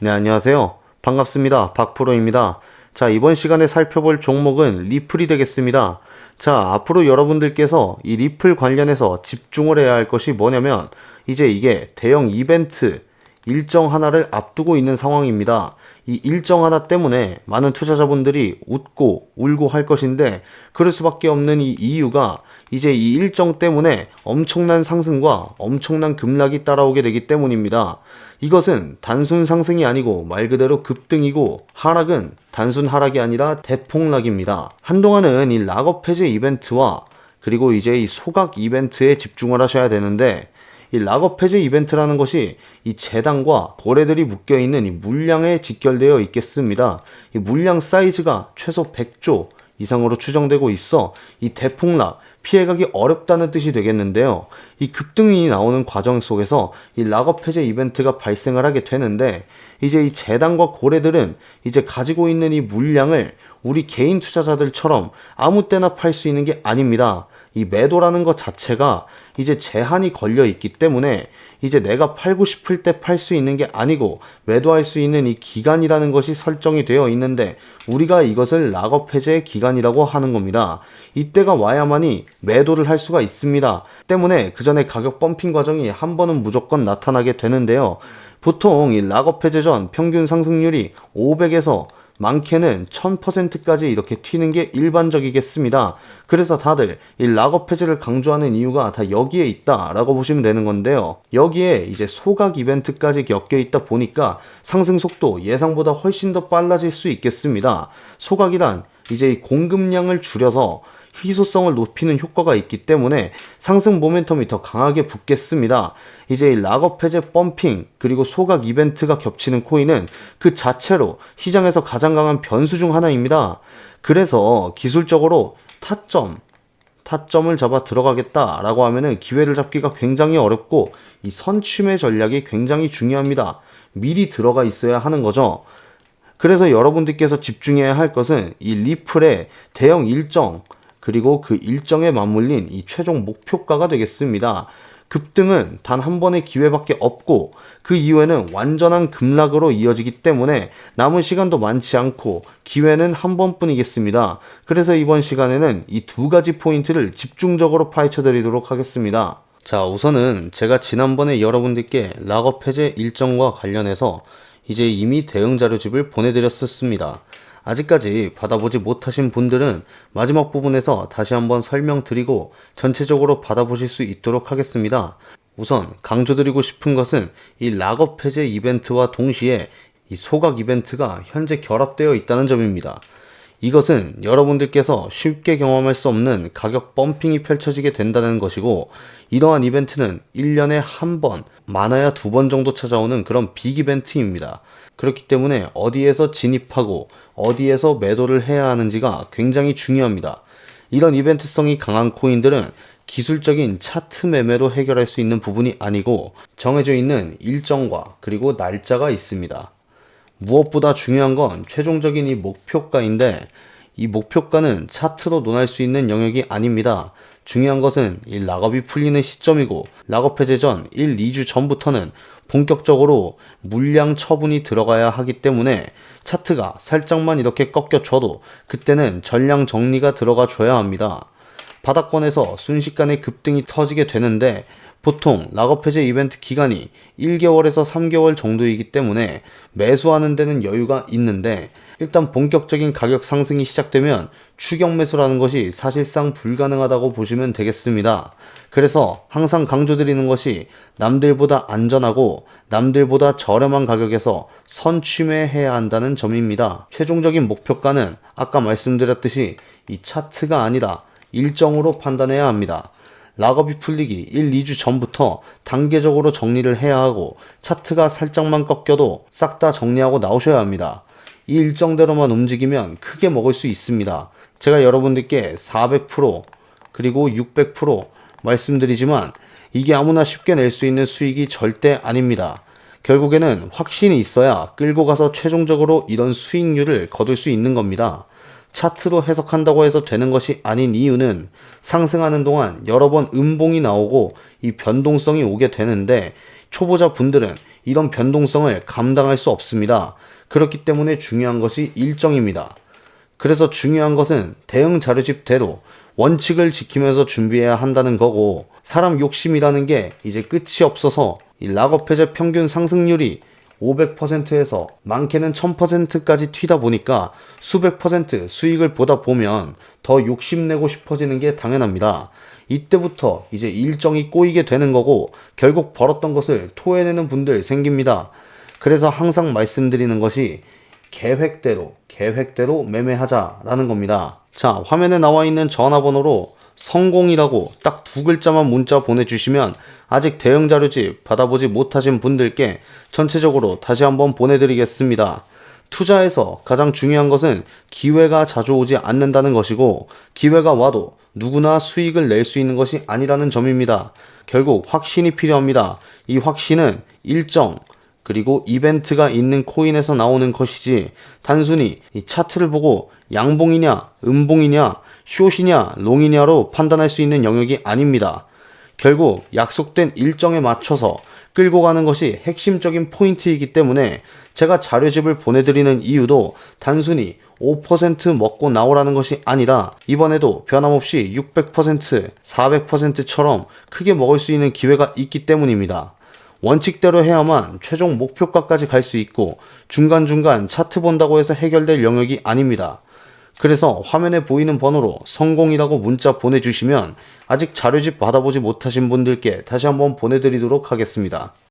네, 안녕하세요. 반갑습니다. 박프로입니다. 자, 이번 시간에 살펴볼 종목은 리플이 되겠습니다. 자, 앞으로 여러분들께서 이 리플 관련해서 집중을 해야 할 것이 뭐냐면, 이제 이게 대형 이벤트 일정 하나를 앞두고 있는 상황입니다. 이 일정 하나 때문에 많은 투자자분들이 웃고 울고 할 것인데, 그럴 수밖에 없는 이 이유가 이제 이 일정 때문에 엄청난 상승과 엄청난 급락이 따라오게 되기 때문입니다. 이것은 단순 상승이 아니고 말 그대로 급등이고 하락은 단순 하락이 아니라 대폭락입니다. 한동안은 이 락업 해제 이벤트와 그리고 이제 이 소각 이벤트에 집중을 하셔야 되는데 이 락업 해제 이벤트라는 것이 이 재단과 거래들이 묶여 있는 이 물량에 직결되어 있겠습니다. 이 물량 사이즈가 최소 100조 이상으로 추정되고 있어 이 대폭락 피해가기 어렵다는 뜻이 되겠는데요. 이 급등이 나오는 과정 속에서 이 락업 해제 이벤트가 발생을 하게 되는데 이제 이 재단과 고래들은 이제 가지고 있는 이 물량을 우리 개인 투자자들처럼 아무 때나 팔 수 있는 게 아닙니다. 이 매도라는 것 자체가 이제 제한이 걸려 있기 때문에 이제 내가 팔고 싶을 때 팔 수 있는 게 아니고 매도할 수 있는 이 기간이라는 것이 설정이 되어 있는데 우리가 이것을 락업 해제 기간이라고 하는 겁니다. 이때가 와야만이 매도를 할 수가 있습니다. 때문에 그 전에 가격 펌핑 과정이 한 번은 무조건 나타나게 되는데요. 보통 이 락업 해제 전 평균 상승률이 500에서 많게는 1000%까지 이렇게 튀는 게 일반적이겠습니다. 그래서 다들 이 락업 해제를 강조하는 이유가 다 여기에 있다라고 보시면 되는 건데요. 여기에 이제 소각 이벤트까지 엮여 있다 보니까 상승 속도 예상보다 훨씬 더 빨라질 수 있겠습니다. 소각이란 이제 이 공급량을 줄여서 희소성을 높이는 효과가 있기 때문에 상승 모멘텀이 더 강하게 붙겠습니다. 이제 이 락업 해제 펌핑 그리고 소각 이벤트가 겹치는 코인은 그 자체로 시장에서 가장 강한 변수 중 하나입니다. 그래서 기술적으로 타점 타점을 잡아 들어가겠다라고 하면은 기회를 잡기가 굉장히 어렵고 이 선취매 전략이 굉장히 중요합니다. 미리 들어가 있어야 하는 거죠. 그래서 여러분들께서 집중해야 할 것은 이 리플의 대형 일정 그리고 그 일정에 맞물린 이 최종 목표가가 되겠습니다. 급등은 단 한 번의 기회밖에 없고 그 이후에는 완전한 급락으로 이어지기 때문에 남은 시간도 많지 않고 기회는 한 번뿐이겠습니다. 그래서 이번 시간에는 이 두 가지 포인트를 집중적으로 파헤쳐 드리도록 하겠습니다. 자, 우선은 제가 지난번에 여러분들께 락업 해제 일정과 관련해서 이제 이미 대응 자료집을 보내드렸었습니다. 아직까지 받아보지 못하신 분들은 마지막 부분에서 다시 한번 설명드리고 전체적으로 받아보실 수 있도록 하겠습니다. 우선 강조드리고 싶은 것은 이 락업 해제 이벤트와 동시에 이 소각 이벤트가 현재 결합되어 있다는 점입니다. 이것은 여러분들께서 쉽게 경험할 수 없는 가격 펌핑이 펼쳐지게 된다는 것이고 이러한 이벤트는 1년에 한 번, 많아야 두 번 정도 찾아오는 그런 빅 이벤트입니다. 그렇기 때문에 어디에서 진입하고 어디에서 매도를 해야 하는지가 굉장히 중요합니다. 이런 이벤트성이 강한 코인들은 기술적인 차트 매매로 해결할 수 있는 부분이 아니고 정해져 있는 일정과 그리고 날짜가 있습니다. 무엇보다 중요한 건 최종적인 이 목표가인데 이 목표가는 차트로 논할 수 있는 영역이 아닙니다. 중요한 것은 이 락업이 풀리는 시점이고 락업 해제 전 1, 2주 전부터는 본격적으로 물량 처분이 들어가야 하기 때문에 차트가 살짝만 이렇게 꺾여줘도 그때는 전량 정리가 들어가 줘야 합니다. 바닥권에서 순식간에 급등이 터지게 되는데 보통 락업 해제 이벤트 기간이 1개월에서 3개월 정도이기 때문에 매수하는 데는 여유가 있는데 일단 본격적인 가격 상승이 시작되면 추격 매수라는 것이 사실상 불가능하다고 보시면 되겠습니다. 그래서 항상 강조드리는 것이 남들보다 안전하고 남들보다 저렴한 가격에서 선취매해야 한다는 점입니다. 최종적인 목표가는 아까 말씀드렸듯이 이 차트가 아니라 일정으로 판단해야 합니다. 락업이 풀리기 1, 2주 전부터 단계적으로 정리를 해야 하고 차트가 살짝만 꺾여도 싹 다 정리하고 나오셔야 합니다. 이 일정대로만 움직이면 크게 먹을 수 있습니다. 제가 여러분들께 400% 그리고 600% 말씀드리지만 이게 아무나 쉽게 낼 수 있는 수익이 절대 아닙니다. 결국에는 확신이 있어야 끌고 가서 최종적으로 이런 수익률을 거둘 수 있는 겁니다. 차트로 해석한다고 해서 되는 것이 아닌 이유는 상승하는 동안 여러 번 음봉이 나오고 이 변동성이 오게 되는데 초보자 분들은 이런 변동성을 감당할 수 없습니다. 그렇기 때문에 중요한 것이 일정입니다. 그래서 중요한 것은 대응 자료집대로 원칙을 지키면서 준비해야 한다는 거고 사람 욕심이라는 게 이제 끝이 없어서 이 락업 해제 평균 상승률이 500%에서 많게는 1000%까지 튀다 보니까 수백 퍼센트 수익을 보다 보면 더 욕심내고 싶어지는 게 당연합니다. 이때부터 이제 일정이 꼬이게 되는 거고 결국 벌었던 것을 토해내는 분들 생깁니다. 그래서 항상 말씀드리는 것이 계획대로 계획대로 매매하자라는 겁니다. 자, 화면에 나와 있는 전화번호로 성공이라고 딱 두 글자만 문자 보내주시면 아직 대응 자료집 받아보지 못하신 분들께 전체적으로 다시 한번 보내드리겠습니다. 투자에서 가장 중요한 것은 기회가 자주 오지 않는다는 것이고 기회가 와도 누구나 수익을 낼 수 있는 것이 아니라는 점입니다. 결국 확신이 필요합니다. 이 확신은 일정 그리고 이벤트가 있는 코인에서 나오는 것이지 단순히 이 차트를 보고 양봉이냐 음봉이냐 숏이냐 롱이냐로 판단할 수 있는 영역이 아닙니다. 결국 약속된 일정에 맞춰서 끌고 가는 것이 핵심적인 포인트이기 때문에 제가 자료집을 보내드리는 이유도 단순히 5% 먹고 나오라는 것이 아니라 이번에도 변함없이 600%, 400%처럼 크게 먹을 수 있는 기회가 있기 때문입니다. 원칙대로 해야만 최종 목표가까지 갈 수 있고 중간중간 차트 본다고 해서 해결될 영역이 아닙니다. 그래서 화면에 보이는 번호로 성공이라고 문자 보내주시면 아직 자료집 받아보지 못하신 분들께 다시 한번 보내드리도록 하겠습니다.